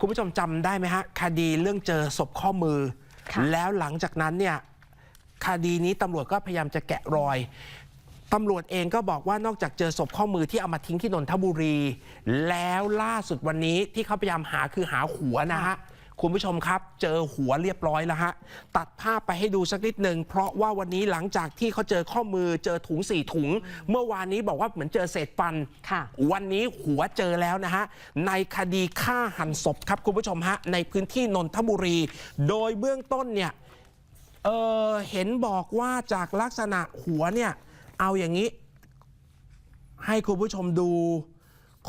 คุณผู้ชมจำได้ไหมฮะ คดีเรื่องเจอศพข้อมือค่ะแล้วหลังจากนั้นเนี่ยคดีนี้ตำรวจก็พยายามจะแกะรอยตำรวจเองก็บอกว่านอกจากเจอศพข้อมือที่เอามาทิ้งที่นนทบุรี แล้วล่าสุดวันนี้ที่เขาพยายามหาคือหาหัวนะฮะ คุณผู้ชมครับ เจอหัวเรียบร้อยแล้วฮะ ตัดภาพไปให้ดูสักนิดหนึ่ง เพราะว่าวันนี้หลังจากที่เขาเจอข้อมือเจอถุงสี่ถุง เมื่อวานนี้บอกว่าเหมือนเจอเศษฟันค่ะวันนี้หัวเจอแล้วนะฮะ ในคดีฆ่าหันศพครับคุณผู้ชมฮะ ในพื้นที่นนทบุรี โดยเบื้องต้นเนี่ยเออเห็นบอกว่าจากลักษณะหัวเนี่ย เอาอย่างนี้ ให้คุณผู้ชมดู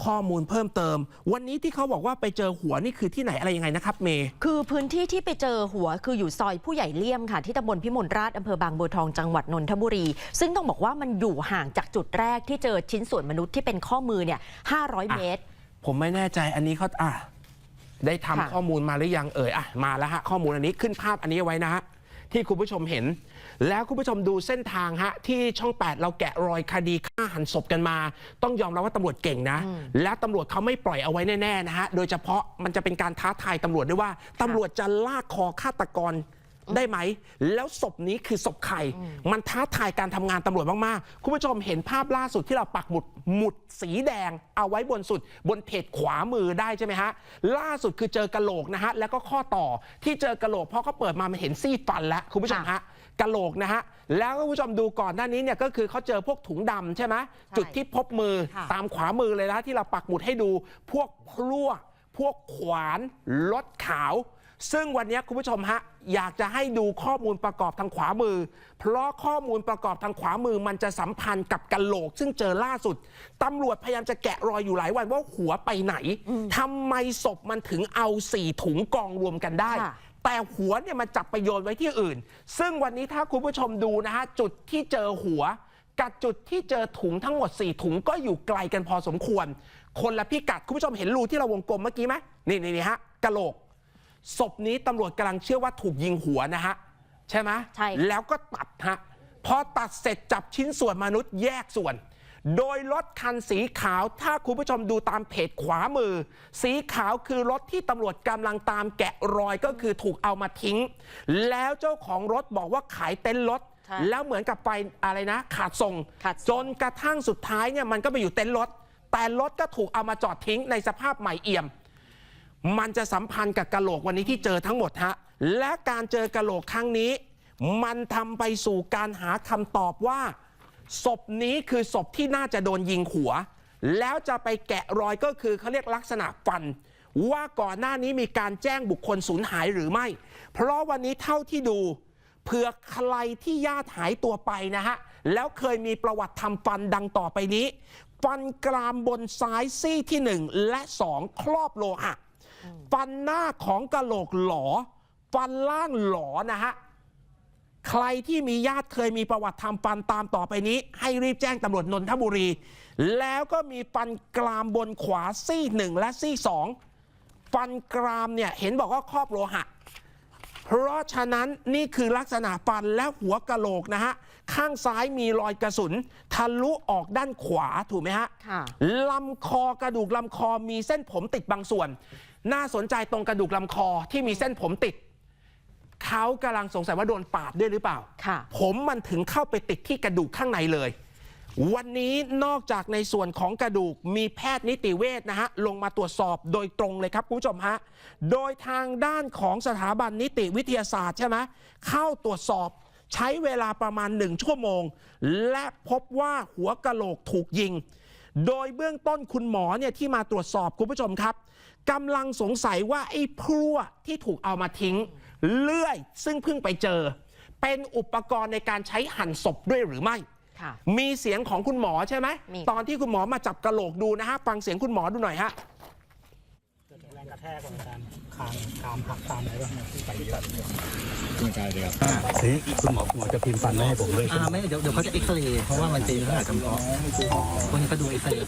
ข้อมูลเพิ่มเติม วันนี้ที่เขาบอกว่าไปเจอหัวนี่คือที่ไหนอะไรยังไงนะครับเมย์คือพื้นที่ที่ไปเจอหัวคืออยู่ซอยผู้ใหญ่เลี่ยมค่ะที่ตำบลพิมลราชอำเภอบางบัวทองจังหวัดนนทบุรี ซึ่งต้องบอกว่ามันอยู่ห่างจากจุดแรกที่เจอชิ้นส่วนมนุษย์ที่เป็นข้อมือเนี่ย500 เมตร ผมไม่แน่ใจอันนี้เขาอะได้ทำค่ะข้อมูลมาหรือยังเอ่ยอะมาแล้วฮะข้อมูลอันนี้ขึ้นภาพอันนี้เอาไว้นะฮะที่คุณผู้ชมเห็น แล้วคุณผู้ชมดูเส้นทางฮะที่ช่อง 8 เราแกะรอยคดีฆ่าหันศพกันมา ต้องยอมรับว่าตำรวจเก่งนะ และตำรวจเขาไม่ปล่อยเอาไว้แน่ๆนะฮะโดยเฉพาะมันจะเป็นการท้าทายตำรวจด้วยว่าตำรวจจะลากคอฆาตกรได้ไหม แล้วศพนี้คือศพใคร มันท้าทายการทำงานตำรวจมาก ๆ คุณผู้ชมเห็นภาพล่าสุดที่เราปักหมุดหมุดสีแดง เอาไว้บนสุด บนเพจขวามือได้ใช่ไหมฮะ ล่าสุดคือเจอกะโหลกนะฮะ แล้วก็ข้อต่อที่เจอกะโหลกเพราะเขาเปิดมามันเห็นซี่ฟันแล้วคุณผู้ชมฮะ กะโหลกนะฮะ แล้วคุณผู้ชมดูก่อนหน้านี้เนี่ยก็คือเขาเจอพวกถุงดำใช่ไหมจุดที่พบมือค่ะตามขวามือเลยนะที่เราปักหมุดให้ดู พวกพลั่วพวกขวานรถขาว ซึ่งวันนี้คุณผู้ชมฮะอยากจะให้ดูข้อมูลประกอบทางขวามือ เพราะข้อมูลประกอบทางขวามือมันจะสัมพันธ์กับกะโหลก ซึ่งเจอล่าสุดตำรวจพยายามจะแกะรอยอยู่หลายวันว่าหัวไปไหนทำไมศพมันถึงเอาสี่ถุงกองรวมกันได้ค่ะ แต่หัวเนี่ยมันจับไปโยนไว้ที่อื่น ซึ่งวันนี้ถ้าคุณผู้ชมดูนะฮะจุดที่เจอหัว กับจุดที่เจอถุงทั้งหมด 4 ถุงก็อยู่ไกลกันพอสมควร คนละพิกัดคุณผู้ชมเห็นรูที่เราวงกลมเมื่อกี้ไหมนี่นี่นี่ฮะกะโหลกศพนี้ตำรวจกำลังเชื่อว่าถูกยิงหัวนะฮะใช่ไหมใช่ค่ะแล้วก็ตัดฮะพอตัดเสร็จจับชิ้นส่วนมนุษย์แยกส่วน โดยรถคันสีขาวถ้าคุณผู้ชมดูตามเพจขวามือ สีขาวคือรถที่ตำรวจกำลังตามแกะรอยก็คือถูกเอามาทิ้ง แล้วเจ้าของรถบอกว่าขายเต็นท์รถใช่แล้วเหมือนกับไปอะไรนะขาดส่งขาดส่ง จนกระทั่งสุดท้ายเนี่ยมันก็ไปอยู่เต็นท์รถ แต่รถก็ถูกเอามาจอดทิ้งในสภาพใหม่เอี่ยม มันจะสัมพันธ์กับกะโหลกวันนี้ที่เจอทั้งหมดฮะและการเจอกะโหลกครั้งนี้ มันทำไปสู่การหาคำตอบว่า ศพนี้คือศพที่น่าจะโดนยิงหัว แล้วจะไปแกะรอยก็คือเขาเรียกลักษณะฟัน ว่าก่อนหน้านี้มีการแจ้งบุคคลสูญหายหรือไม่ เพราะวันนี้เท่าที่ดูเผื่อใครที่ญาติหายตัวไปนะฮะ แล้วเคยมีประวัติทำฟันดังต่อไปนี้ ฟันกรามบนซ้ายซี่ที่ 1 และ 2 ครอบโลหะฟันหน้าของกะโหลกหลอ ฟันล่างหลอนะฮะ ใครที่มีญาติเคยมีประวัติทำฟันตามต่อไปนี้ ให้รีบแจ้งตำรวจนนทบุรี แล้วก็มีฟันกรามบนขวาซี่หนึ่งและซี่สองฟันกรามเนี่ยเห็นบอกว่าครอบโลหะ เพราะฉะนั้นนี่คือลักษณะฟันและหัวกะโหลกนะฮะ ข้างซ้ายมีรอยกระสุน ทะลุออกด้านขวาถูกไหมฮะค่ะลำคอกระดูกลำคอมีเส้นผมติดบางส่วน น่าสนใจตรงกระดูกลำคอที่มีเส้นผมติด เขากำลังสงสัยว่าโดนปาดด้วยหรือเปล่า ค่ะ ผมมันถึงเข้าไปติดที่กระดูกข้างในเลย วันนี้นอกจากในส่วนของกระดูกมีแพทย์นิติเวชนะฮะ ลงมาตรวจสอบโดยตรงเลยครับคุณผู้ชมฮะ โดยทางด้านของสถาบันนิติวิทยาศาสตร์ใช่ไหมเข้าตรวจสอบใช้เวลาประมาณหนึ่งชั่วโมง และพบว่าหัวกะโหลกถูกยิง โดยเบื้องต้นคุณหมอเนี่ยที่มาตรวจสอบคุณผู้ชมครับกำลังสงสัยว่าไอ้พลั่วที่ถูกเอามาทิ้ง เลื่อยซึ่งเพิ่งไปเจอ เป็นอุปกรณ์ในการใช้หั่นศพด้วยหรือไม่ค่ะมีเสียงของคุณหมอใช่ไหม มี ตอนที่คุณหมอมาจับกระโหลกดูนะฮะ ฟังเสียงคุณหมอดูหน่อยฮะ เกิดจากแรงกระแทกของการคางคามหักตามอะไรบ้างที่ไปร่างกายเลยครับทีนี้คุณหมอหมอจะพิมพ์ฟันมาให้ผมด้วยอ่าไม่เดี๋ยวเดี๋ยวเขาจะเอ็กซเรย์เพราะว่ามันเป็นขนาดจำเพาะคนนี้ก็ดูเอ็กซเรย์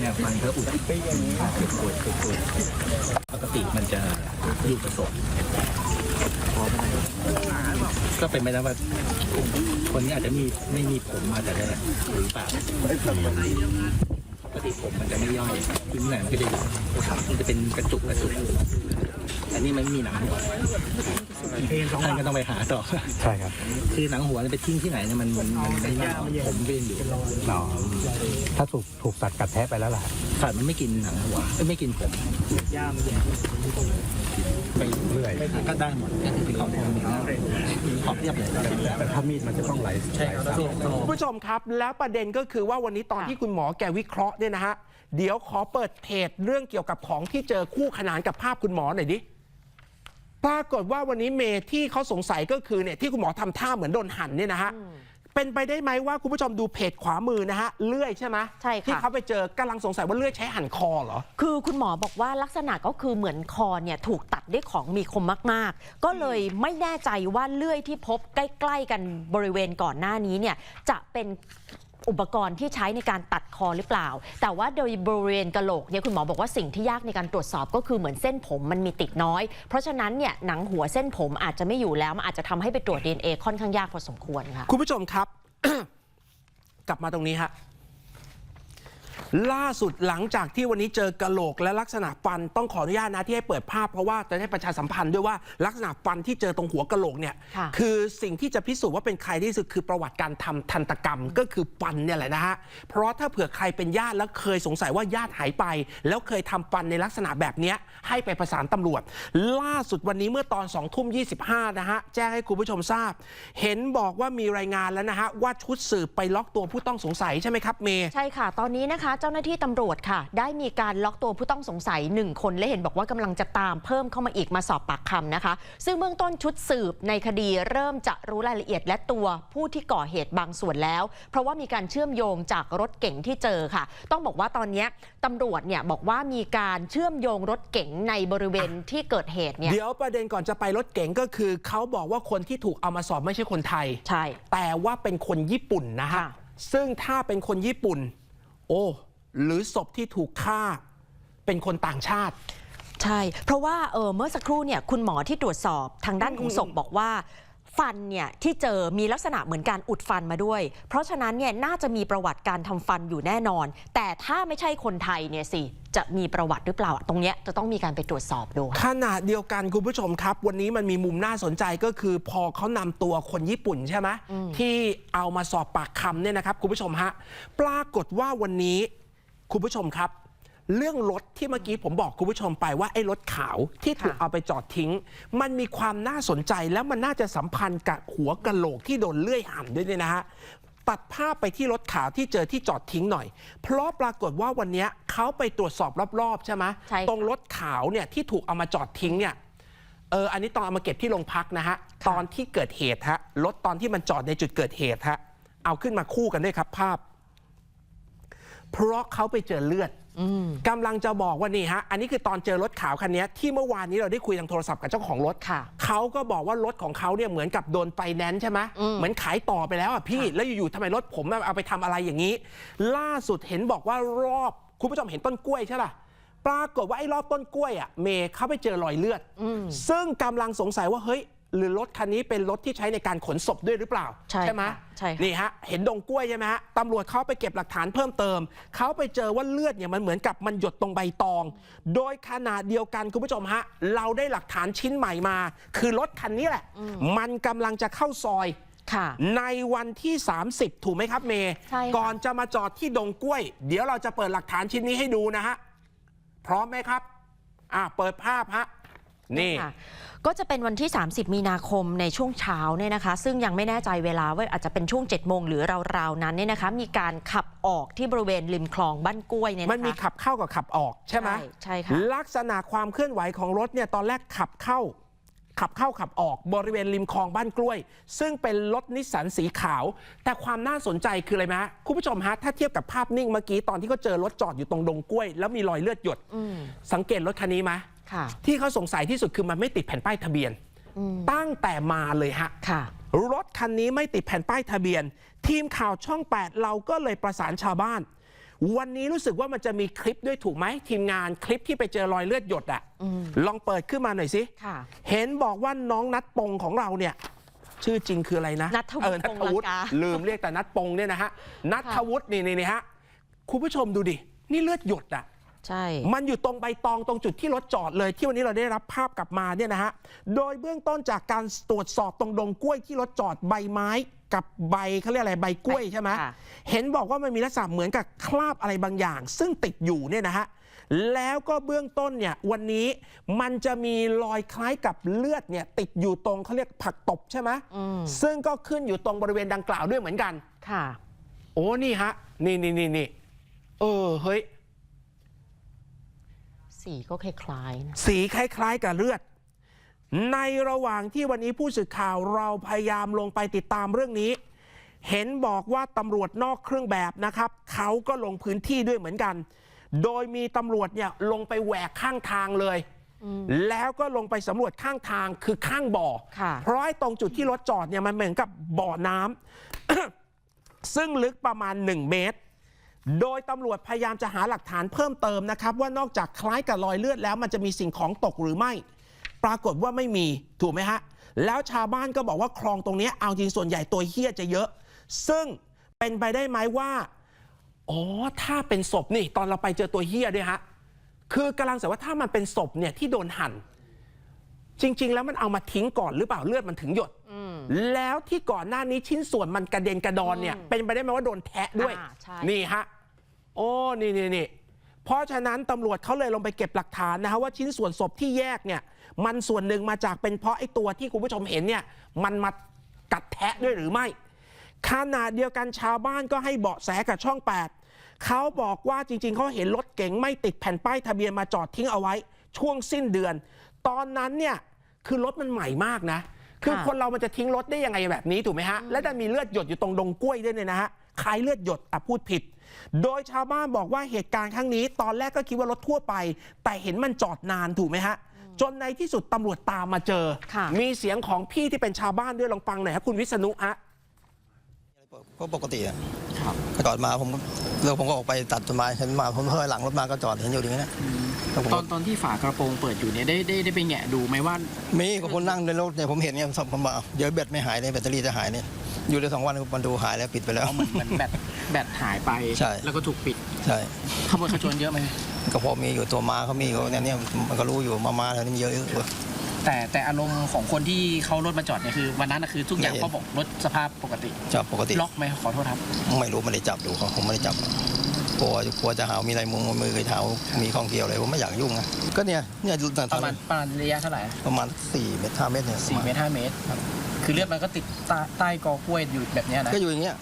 เนี่ยฟันเขาอุดเจ็บปวดเจ็บปวดปก ติมันจะอยู่ผสมก็เป็นไปได้ว่าคนนี้อาจจะมีไม่มีผมมาแต่แรกหรือเปล่าปกติผมมันจะไม่ย่อยทิ้งหนังก็จะอยู่มันจะเป็นกระจุกกระจุก อันนี้มันไม่มีหนังหัวเอ็นสองท่านฝั่งก็ต้องไปหาต่อ ใช่ครับ คือหนังหัวเนี่ยไปทิ้งที่ไหนเนี่ยมันมันมันไม่เน่าผมเป็นอยู่หนอถ้าถูกถูกสัตว์กัดแทะไปแล้วล่ะสัตว์มันไม่กินหนังหัวเอ้ยไม่กินผมย่ามันแย่ไปเรื่อยก็ได้หมดก็คือเขาเนี่ยมีหน้าขอบเรียบเลยแต่ถ้ามีดมันจะต้องไหลใช่ครับคุณผู้ชมครับ แล้วประเด็นก็คือว่าวันนี้ตอนค่ะที่คุณหมอแกวิเคราะห์เนี่ยนะฮะเดี๋ยวขอเปิดเพจเรื่องเกี่ยวกับของที่เจอคู่ขนานกับภาพคุณหมอหน่อยดิ ปรากฏว่าวันนี้เมย์ที่เขาสงสัยก็คือเนี่ยที่คุณหมอทำท่าเหมือนโดนหั่นเนี่ยนะฮะเป็นไปได้ไหมว่าคุณผู้ชมดูเพจขวามือนะฮะเลื่อยใช่ไหมใช่ค่ะที่เขาไปเจอกำลังสงสัยว่าเลื่อยใช้หั่นคอเหรอ คือคุณหมอบอกว่าลักษณะก็คือเหมือนคอเนี่ยถูกตัดด้วยของมีคมมาก ๆ ก็เลยไม่แน่ใจว่าเลื่อยที่พบใกล้ ๆ กันบริเวณก่อนหน้านี้เนี่ยจะเป็น อุปกรณ์ที่ใช้ในการตัดคอหรือเปล่า แต่ว่าโดยบริเวณกะโหลกเนี่ยคุณหมอบอกว่าสิ่งที่ยากในการตรวจสอบก็คือเหมือนเส้นผมมันมีติดน้อย เพราะฉะนั้นเนี่ยหนังหัวเส้นผมอาจจะไม่อยู่แล้วมันอาจจะทำให้ไปตรวจ DNA ค่อนข้างยากพอสมควรค่ะคุณผู้ชมครับ กลับมาตรงนี้ฮะ ล่าสุดหลังจากที่วันนี้เจอกระโหลกและลักษณะฟันต้องขออนุญาตนะที่ให้เปิดภาพเพราะว่าจะได้ประชาสัมพันธ์ด้วยว่าลักษณะฟันที่เจอตรงหัวกระโหลกเนี่ยค่ะคือสิ่งที่จะพิสูจน์ว่าเป็นใครที่สุดคือประวัติการทำทันตกรรมก็คือฟันเนี่ยแหละนะฮะเพราะถ้าเผื่อใครเป็นญาติแล้วเคยสงสัยว่าญาติหายไป แล้วเคยทำฟันในลักษณะแบบเนี้ยให้ไปประสานตำรวจ ล่าสุดวันนี้เมื่อตอน2องทุ่มยีนะฮะแจ้งให้คุณผู้ชมทราบ เห็นบอกว่ามีรายงานแล้วนะฮะว่าชุดสืบไปล็อกตัวผู้ต้องสงสัยใช่ไหมครับเมย์ ใช่ค่ะ ตอนนี้นะคะเจ้าหน้าที่ตำรวจค่ะ ได้มีการล็อกตัวผู้ต้องสงสัย 1 คนและเห็นบอกว่ากำลังจะตามเพิ่มเข้ามาอีกมาสอบปากคำนะคะ ซึ่งเบื้องต้นชุดสืบในคดีเริ่มจะรู้รายละเอียดและตัวผู้ที่ก่อเหตุบางส่วนแล้ว เพราะว่ามีการเชื่อมโยงจากรถเก๋งที่เจอค่ะ ต้องบอกว่าตอนนี้ตำรวจเนี่ยบอกว่ามีการเชื่อมโยงรถเก๋งในบริเวณที่เกิดเหตุเนี่ยเดี๋ยวประเด็นก่อนจะไปรถเก๋งก็คือเขาบอกว่าคนที่ถูกเอามาสอบไม่ใช่คนไทย ใช่ แต่ว่าเป็นคนญี่ปุ่นนะฮะ ค่ะ ซึ่งถ้าเป็นคนญี่ปุ่น โอ้ หรือศพที่ถูกฆ่าเป็นคนต่างชาติ ใช่ เพราะว่าเออเมื่อสักครู่เนี่ยคุณหมอที่ตรวจสอบทางด้านของศพบอกว่าฟันเนี่ยที่เจอมีลักษณะเหมือนการอุดฟันมาด้วย เพราะฉะนั้นเนี่ยน่าจะมีประวัติการทำฟันอยู่แน่นอน แต่ถ้าไม่ใช่คนไทยเนี่ยสิจะมีประวัติหรือเปล่า ตรงเนี้ยจะต้องมีการไปตรวจสอบดูขณะเดียวกันคุณผู้ชมครับ วันนี้มันมีมุมน่าสนใจก็คือพอเขานำตัวคนญี่ปุ่นใช่ไหมที่เอามาสอบปากคำเนี่ยนะครับคุณผู้ชมฮะปรากฏว่าวันนี้ คุณผู้ชมครับ เรื่องรถที่เมื่อกี้ผมบอกคุณผู้ชมไปว่าไอ้รถขาวที่ถูกค่ะเอาไปจอดทิ้ง มันมีความน่าสนใจแล้วมันน่าจะสัมพันธ์กับหัวกะโหลกที่โดนเลื่อยหั่นด้วยเนี่ยนะฮะตัดภาพไปที่รถขาวที่เจอที่จอดทิ้งหน่อย เพราะปรากฏว่าวันเนี้ยเขาไปตรวจสอบรอบๆ ใช่ไหมใช่ค่ะตรงรถขาวเนี่ยที่ถูกเอามาจอดทิ้งเนี่ยเอออันนี้ตอนเอามาเก็บที่โรงพักนะฮะตอนที่เกิดเหตุฮะรถตอนที่มันจอดในจุดเกิดเหตุฮะเอาขึ้นมาคู่กันด้วยครับภาพ เพราะเขาไปเจอเลือดกำลังจะบอกว่านี่ฮะ อันนี้คือตอนเจอรถขาวคันนี้ที่เมื่อวานนี้เราได้คุยทางโทรศัพท์กับเจ้าของรถค่ะเขาก็บอกว่ารถของเขาเนี่ยเหมือนกับโดนไฟแนนซ์ใช่ไหมอืมเหมือนขายต่อไปแล้วอะพี่ แล้วอยู่ๆทำไมรถผมเอาไปทำอะไรอย่างนี้ ล่าสุดเห็นบอกว่ารอบคุณผู้ชมเห็นต้นกล้วยใช่ป่ะปรากฏว่าไอ้รอบต้นกล้วยอะเมย์เขาไปเจอรอยเลือด ซึ่งกำลังสงสัยว่าเฮ้ย หรือรถคันนี้เป็นรถที่ใช้ในการขนศพด้วยหรือเปล่าใช่ไหมค่ะใช่ค่ะ นี่ฮะเห็นดงกล้วยใช่ไหมฮะตำรวจเขาไปเก็บหลักฐานเพิ่มเติม เขาไปเจอว่าเลือดเนี่ยมันเหมือนกับมันหยดตรงใบตอง โดยขนาดเดียวกันคุณผู้ชมฮะเราได้หลักฐานชิ้นใหม่มา คือรถคันนี้แหละ มันกำลังจะเข้าซอย ค่ะ ในวันที่ 30 ถูกไหมครับเมย์ใช่ค่ะ ก่อนจะมาจอดที่ดงกล้วย เดี๋ยวเราจะเปิดหลักฐานชิ้นนี้ให้ดูนะฮะ พร้อมไหมครับ อะเปิดภาพฮะ นี่ค่ะก็จะเป็นวันที่ 30 มีนาคมในช่วงเช้าเนี่ยนะคะ ซึ่งยังไม่แน่ใจเวลาว่าอาจจะเป็นช่วง 7 โมงหรือราวๆนั้นเนี่ยนะคะ มีการขับออกที่บริเวณริมคลองบ้านกล้วยเนี่ยนะคะมันมีขับเข้ากับขับออกใช่ไหมใช่ใช่ค่ะลักษณะความเคลื่อนไหวของรถเนี่ยตอนแรกขับเข้า ขับเข้าขับออกบริเวณริมคลองบ้านกล้วย ซึ่งเป็นรถนิสสันสีขาว แต่ความน่าสนใจคืออะไรไหมฮะคุณผู้ชมฮะถ้าเทียบกับภาพนิ่งเมื่อกี้ตอนที่เขาเจอรถจอดอยู่ตรงดงกล้วย แล้วมีรอยเลือดหยดอืมสังเกตรถคันนี้ไหมค่ะ ที่เขาสงสัยที่สุดคือมันไม่ติดแผ่นป้ายทะเบียน ตั้งแต่มาเลยฮะค่ะรถคันนี้ไม่ติดแผ่นป้ายทะเบียน ทีมข่าวช่อง 8 เราก็เลยประสานชาวบ้าน วันนี้รู้สึกว่ามันจะมีคลิปด้วยถูกไหมทีมงานคลิปที่ไปเจอรอยเลือดหยดอะลองเปิดขึ้นมาหน่อยสิค่ะเห็นบอกว่าน้องนัดปงของเราเนี่ยชื่อจริงคืออะไรนะนัทวุฒิเออนัทวุฒิปงลังกาลืมเรียกแต่นัดปงเนี่ยนะฮะนัทวุฒินี่นี่นี่ฮะคุณผู้ชมดูดิ นี่เลือดหยดอะ ใช่ มันอยู่ตรงใบตองตรงจุดที่รถจอดเลย ที่วันนี้เราได้รับภาพกลับมาเนี่ยนะฮะ โดยเบื้องต้นจากการตรวจสอบตรงดงกล้วยที่รถจอดใบไม้กับใบเขาเรียกอะไรใบกล้วยใช่ไหมค่ะ เห็นบอกว่ามันมีลักษณะเหมือนกับคราบอะไรบางอย่าง ซึ่งติดอยู่เนี่ยนะฮะ แล้วก็เบื้องต้นเนี่ยวันนี้มันจะมีรอยคล้ายกับเลือดเนี่ยติดอยู่ตรงเขาเรียกผักตบใช่ไหมอืม ซึ่งก็ขึ้นอยู่ตรงบริเวณดังกล่าวด้วยเหมือนกัน ค่ะ โอ้นี่ฮะ นี่นี่นี่นี่เออ เฮ้ย สีก็คล้ายๆนะสีคล้าย ๆ กับเลือด ในระหว่างที่วันนี้ผู้สื่อข่าวเราพยายามลงไปติดตามเรื่องนี้ เห็นบอกว่าตำรวจนอกเครื่องแบบนะครับ เขาก็ลงพื้นที่ด้วยเหมือนกัน โดยมีตำรวจเนี่ยลงไปแหวกข้างทางเลย แล้วก็ลงไปสำรวจข้างทางคือข้างบ่อค่ะเพราะไอ้ตรงจุดที่รถจอดเนี่ยมันเหมือนกับบ่อน้ำ ซึ่งลึกประมาณ 1 เมตร โดยตำรวจพยายามจะหาหลักฐานเพิ่มเติมนะครับ ว่านอกจากคล้ายกับรอยเลือดแล้วมันจะมีสิ่งของตกหรือไม่ ปรากฏว่าไม่มีถูกไหมฮะ แล้วชาวบ้านก็บอกว่าคลองตรงเนี้ยเอาจริงส่วนใหญ่ตัวเฮี้ยจะเยอะ ซึ่งเป็นไปได้ไหมว่าอ๋อถ้าเป็นศพนี่ ตอนเราไปเจอตัวเฮี้ยด้วยฮะคือกำลังสังว่าถ้ามันเป็นศพเนี่ยที่โดนหั่นจริง ๆ แล้วมันเอามาทิ้งก่อนหรือเปล่าเลือดมันถึงหยดแล้วที่ก่อนหน้านี้ชิ้นส่วนมันกระเด็นกระดอนเนี่ยเป็นไปได้ไหมว่าโดนแทะด้วยอ่าใช่นี่ฮะ โอ้นี่นี่นี่เพราะฉะนั้นตำรวจเขาเลยลงไปเก็บหลักฐานนะฮะว่าชิ้นส่วนศพที่แยกเนี่ย มันส่วนหนึ่งมาจากเป็นเพราะไอ้ตัวที่คุณผู้ชมเห็นเนี่ย มันมากัดแทะด้วยหรือไม่ขณะเดียวกันชาวบ้านก็ให้เบาะแสกับช่อง 8เขาบอกว่าจริง ๆเขาเห็นรถเก๋งไม่ติดแผ่นป้ายทะเบียนมาจอดทิ้งเอาไว้ ช่วงสิ้นเดือน ตอนนั้นเนี่ยคือรถมันใหม่มากนะ คือค่ะคนเรามันจะทิ้งรถได้ยังไงแบบนี้ถูกไหมฮะ และดันมีเลือดหยดอยู่ตรงดงกล้วยด้วยเนี่ยนะฮะ คล้ายเลือดหยดอะพูดผิด โดยชาวบ้านบอกว่าเหตุการณ์ครั้งนี้ ตอนแรกก็คิดว่ารถทั่วไป แต่เห็นมันจอดนานถูกไหมฮะ จนในที่สุดตำรวจตามมาเจอ ค่ะ มีเสียงของพี่ที่เป็นชาวบ้านด้วยลองฟังหน่อยครับคุณวิษณุฮะก็ปกติอะก็จอดมาผมก็แล้วผมก็ออกไปตัดต้นไม้เห็นมาผมถอยหลังรถมาก็จอดเห็นอยู่อย่างนี้นะแล้วผมตก็อนตอนที่ฝากระโปรงเปิดอยู่เนี่ยได้ได้ได้ไปแงะดูไหมว่ามีกับคนนั่งในรถเนี่ยผมเห็นเนี่ยผมบอกเดี๋ยวแบตไม่หายเลยแบตเตอรี่จะหายเนี่ย อยู่ได้สองวันมันดูหายแล้วปิดไปแล้ว เหมือนเหมือนแบตแบตหายไป ใช่ แล้วก็ถูกปิดใช่ขโมยขจรเยอะไหมก็พอมีอยู่ตัวม้าเขามีอยู่เนี่ยเนี่ยมันก็รู้อยู่มามาแถวนี้มีเยอะอยู่ แต่แต่อารมณ์ของคนที่เขารถมาจอดเนี่ยคือวันนั้นน่ะคือทุกอย่างไม่เห็นเขาบอกรถสภาพปกติจอดปกติล็อกไหมขอโทษครับ ไม่รู้ไม่ได้จับดูเขาผมไม่ได้จับ กลัวกลัวจะหามีอะไรมุงมือเคยเท้ามีของเกี่ยวอะไรผมไม่อยากยุ่งนะก็เนี่ยเนี่ยดูต่างประมาณประมาณระยะเท่าไหร่ประมาณสี่เมตรห้าเมตรเนี่ยสี่เมตรห้าเมตรคือเลือดมันก็ติดใต้ใต้กอกล้วยอยู่แบบเนี้ยนะก็อยู่อย่างเงี้ย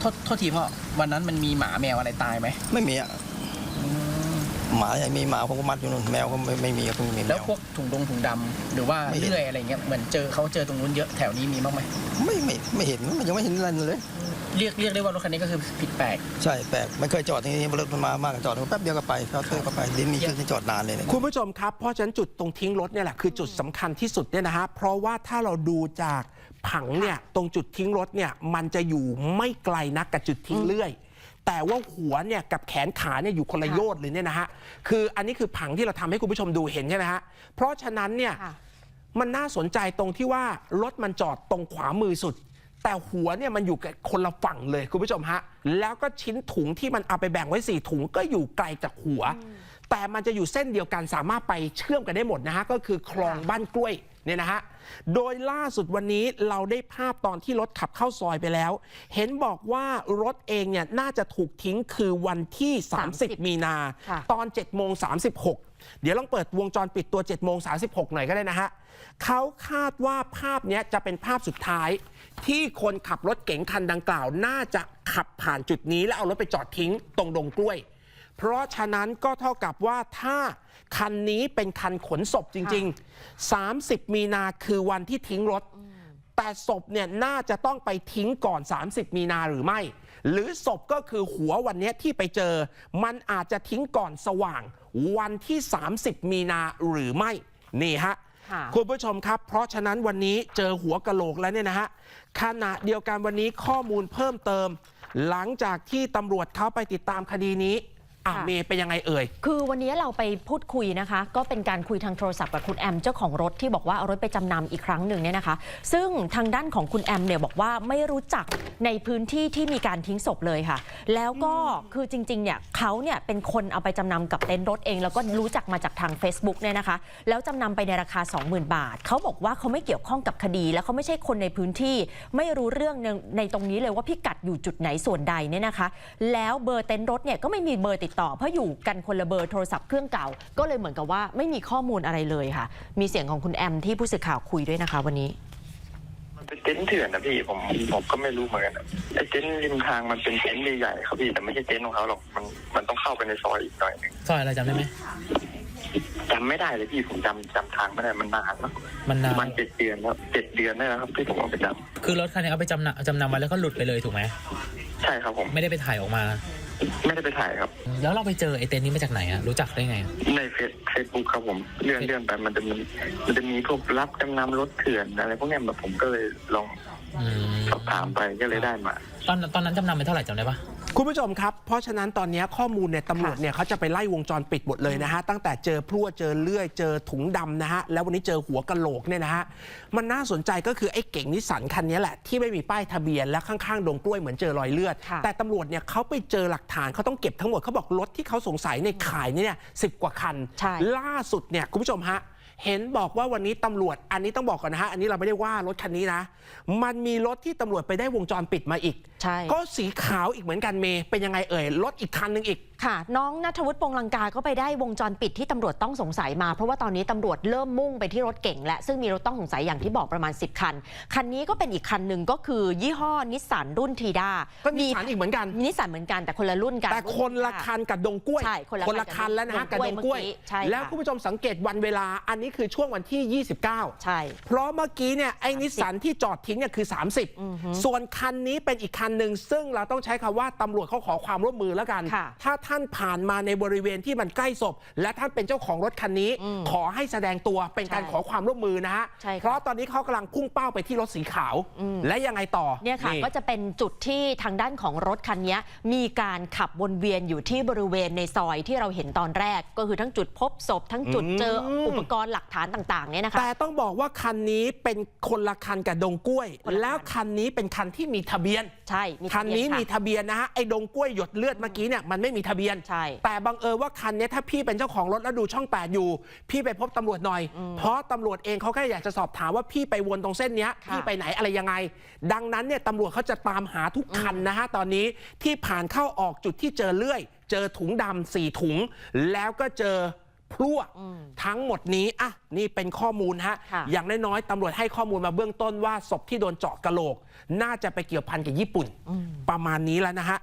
โทษโทษทีพ่อวันนั้นมันมีหมาแมวอะไรตายไหมไม่มีอะ หมาใหญ่มีหมาผมก็มัดอยู่นู่นแมวก็ไม่ไม่มีก็ไม่มีแมแล้วว พวกถุงดงถุงดำหรือว่าไม่เห็น เลื่อยอะไรเงี้ยเหมือนเจอเขาเจอตรงนู้นเยอะแถวนี้มีบ้างไหมไม่ไม่ไม่เห็นมันยังไม่เห็นอะไรเลย เรียกเรียกได้ว่ารถคันนี้ก็คือผิดแปลก ใช่แปลกไม่เคยจอดที่นี่รถมันมามากจอดแป๊บเดียวก็ไปเขาเตอร์ก็ไปดินมีชื่อที่จอดนานเลยเนี่ย คุณผู้ชมครับ เพราะฉะนั้นจุดตรงทิ้งรถเนี่ยแหละคือจุดสำคัญที่สุดเนี่ยนะฮะ เพราะว่าถ้าเราดูจากผังเนี่ยตรงจุดทิ้งรถเนี่ยมันจะอยู่ไม่ไกลนักกับจุดทิ้งเลื่อย แต่ว่าหัวเนี่ยกับแขนขาเนี่ยอยู่คนละค่ะโยชน์เลยเนี่ยนะฮะคืออันนี้คือผังที่เราทำให้คุณผู้ชมดูเห็นใช่ไหมฮะเพราะฉะนั้นเนี่ยค่ะมันน่าสนใจตรงที่ว่ารถมันจอดตรงขวามือสุด แต่หัวเนี่ยมันอยู่กับคนละฝั่งเลยคุณผู้ชมฮะแล้วก็ชิ้นถุงที่มันเอาไปแบ่งไว้สี่ถุงก็อยู่ไกลจากหัว แต่มันจะอยู่เส้นเดียวกันสามารถไปเชื่อมกันได้หมดนะฮะก็คือคลองบ้านกล้วย เนี่ยนะฮะ โดยล่าสุดวันนี้เราได้ภาพตอนที่รถขับเข้าซอยไปแล้ว เห็นบอกว่ารถเองเนี่ยน่าจะถูกทิ้งคือวันที่ 30 30มีนาค่ะตอน7โมง36 เดี๋ยวลองเปิดวงจรปิดตัว7โมง36 หน่อยก็ได้นะฮะเขาคาดว่าภาพเนี้ยจะเป็นภาพสุดท้าย ที่คนขับรถเก๋งคันดังกล่าว น่าจะขับผ่านจุดนี้แล้วเอารถไปจอดทิ้งตรงดงกล้วย เพราะฉะนั้นก็เท่ากับว่าถ้าคันนี้เป็นคันขนศพจริง ๆ 30 มีนาคือวันที่ทิ้งรถ แต่ศพเนี่ยน่าจะต้องไปทิ้งก่อน 30 มีนาหรือไม่ หรือศพก็คือหัววันเนี้ยที่ไปเจอ มันอาจจะทิ้งก่อนสว่าง วันที่ 30 มีนาหรือไม่ นี่ฮะค่ะคุณผู้ชมครับ เพราะฉะนั้นวันนี้เจอหัวกะโหลกแล้วเนี่ยนะฮะ ขณะเดียวกันวันนี้ข้อมูลเพิ่มเติม หลังจากที่ตำรวจเขาไปติดตามคดีนี้ อะค่ะ เมย์เป็นยังไงเอ่ย คือวันนี้เราไปพูดคุยนะคะ ก็เป็นการคุยทางโทรศัพท์กับคุณแอมเจ้าของรถที่บอกว่าเอารถไปจำนำอีกครั้งหนึ่งเนี่ยนะคะ ซึ่งทางด้านของคุณแอมเนี่ยบอกว่าไม่รู้จักในพื้นที่ที่มีการทิ้งศพเลยค่ะ แล้วก็คือจริงๆเนี่ยเขาเนี่ยเป็นคนเอาไปจำนำกับเต็นท์รถเอง แล้วก็รู้จักมาจากทาง Facebook เนี่ยนะคะ แล้วจำนำไปในราคา 20,000 บาทเขาบอกว่าเขาไม่เกี่ยวข้องกับคดี แล้วเขาไม่ใช่คนในพื้นที่ ไม่รู้เรื่องในในตรงนี้เลยว่าพิกัดอยู่จุดไหนส่วนใดเนี่ยนะคะ แล้วเบอร์เต็นท์รถเนี่ยก็ไม่มีเบอร์ติดต่อเพราะอยู่กันคนละเบอร์โทรศัพท์เครื่องเก่า ก็เลยเหมือนกับว่าไม่มีข้อมูลอะไรเลยค่ะ มีเสียงของคุณแอมที่ผู้สื่อข่าวคุยด้วยนะคะ วันนี้มันเป็นเต็นท์เถื่อนนะพี่ผมผมก็ไม่รู้เหมือนกันอะไอ้เต็นท์ริมทางมันเป็นเต็นท์ใหญ่ๆครับพี่แต่ไม่ใช่เต็นท์ของเขาหรอกมันมันต้องเข้าไปในซอยอีกหน่อยหนึงซอยอะไรจำได้ไหมจำไม่ได้เลยพี่ผมจำจำทางไม่ได้มันนานแล้วมันนานมันเจ็ดเดือนแล้วเจ็ดเดือนได้แล้วครับที่ผมเอาไปจคือรถคันนี้เอาไปจำนำจำนำไว้แล้วก็หลุดไปเลยถูกไหมำใช่ครับผม ไม่ได้ไปถ่ายออกมา ไม่ได้ไปถ่ายครับ แล้วเราไปเจอไอ้เต็นท์นี้มาจากไหนอะรู้จักได้ไงอะในเฟซเฟซบุ๊กครับผมเลื่อนเลื่อนไปมันจะมีมันจะมีพวกรับจำนำรถเถื่อนอะไรพวกเนี้ยแบบผมก็เลยลองอืมสอบถามไปก็เลยได้มา ตอนตอนนั้นจำนำไปเท่าไหร่จำได้ปะ คุณผู้ชมครับ เพราะฉะนั้นตอนนี้ข้อมูลเนี่ยตำรวจเนี่ยเขาจะไปไล่วงจรปิดหมดเลยนะฮะ ตั้งแต่เจอพลั่วเจอเลื่อย เจอถุงดำนะฮะ แล้ววันนี้เจอหัวกะโหลกเนี่ยนะฮะ มันน่าสนใจก็คือไอ้เก่งนิสสันคันนี้แหละ ที่ไม่มีป้ายทะเบียนและข้างๆดงกล้วยเหมือนเจอรอยเลือดค่ะแต่ตำรวจเนี่ยเขาไปเจอหลักฐานเขาต้องเก็บทั้งหมดเขาบอกรถที่เขาสงสัยในขายเนี่ยสิบกว่าคันใช่ล่าสุดเนี่ยคุณผู้ชมฮะ เห็นบอกว่าวันนี้ตำรวจ อันนี้ต้องบอกก่อนนะฮะ อันนี้เราไม่ได้ว่ารถคันนี้นะ มันมีรถที่ตำรวจไปได้วงจรปิดมาอีก ใช่ ก็สีขาวอีกเหมือนกันเมย์เป็นยังไงเอ่ย รถอีกคันหนึ่งอีก ค่ะ น้องนัทวุฒิปงลังกาก็ไปได้วงจรปิดที่ตำรวจต้องสงสัยมา เพราะว่าตอนนี้ตำรวจเริ่มมุ่งไปที่รถเก่งและซึ่งมีรถต้องสงสัยอย่างที่บอกประมาณ 10 คัน คันนี้ก็เป็นอีกคันหนึ่งก็คือยี่ห้อนิสสันรุ่นทีด้าก็นิสสันอีกเหมือนกันนิสสันเหมือนกันแต่คนละรุ่นกัน แต่คนละคันกับดงกล้วย ใช่ คนละคันคันแล้วนะฮะกักับบดดงงกกล้ล้ววยเมื่อกี้ใช่แล้วค่ะคุณผู้ชมสังเกตวันเวลาอันนี้คือช่วงวันที่ 29 ใช่ เพราะเมื่อกี้เนี่ยไอ้นิสสันที่จอดทิ้งเนี่ยคือ 30 ส่วนคันนี้เป็นอีกคันหนึ่งซึ่งเราต้องใช้คำว่าตำรวจเขาขอความร่วมมือแล้วกันค่ะถ้าท่านผ่านมาในบริเวณที่มันใกล้ศพ และท่านเป็นเจ้าของรถคันนี้ อืมขอให้แสดงตัวเป็นการใช่ขอความร่วมมือนะฮะใช่ค่ะ เพราะตอนนี้เขากำลังพุ่งเป้าไปที่รถสีขาวอืมและยังไงต่อเนี่ยค่ะ ก็จะเป็นจุดที่ทางด้านของรถคันนี้มีการขับวนเวียนอยู่ที่บริเวณในซอยที่เราเห็นตอนแรก ก็คือทั้งจุดพบศพ ทั้งจุดอืมเจออุปกรณ์หลักฐานต่างๆเนี่ยนะคะ แต่ต้องบอกว่าคันนี้เป็นคนละคันกับดงกล้วย คนละคัน แล้วคันนี้เป็นคันที่มีทะเบียน ใช่มีคันนี้มีทะทะเบียนนะฮะไอ้ดงกล้วยหยดเลือดเมื่อกี้เนี่ยมันไม่มีทะเบียนใช่ แต่บังเอิญว่าคันเนี้ยถ้าพี่เป็นเจ้าของรถแล้วดูช่อง 8 อยู่ พี่ไปพบตำรวจหน่อย เพราะตำรวจเองเขาแค่อยากจะสอบถามว่าพี่ไปวนตรงเส้นเนี้ยค่ะพี่ไปไหนอะไรยังไง ดังนั้นเนี่ยตำรวจเขาจะตามหาทุกคันนะฮะตอนนี้ที่ผ่านเข้าออกจุดที่เจอเลื่อย เจอถุงดำสี่ถุง แล้วก็เจอพลั่วทั้งหมดนี้อะนี่เป็นข้อมูลฮะค่ะอย่างน้อยๆตำรวจให้ข้อมูลมาเบื้องต้นว่าศพที่โดนเจาะกะโหลก น่าจะไปเกี่ยวพันกับญี่ปุ่น ประมาณนี้แล้วนะฮะ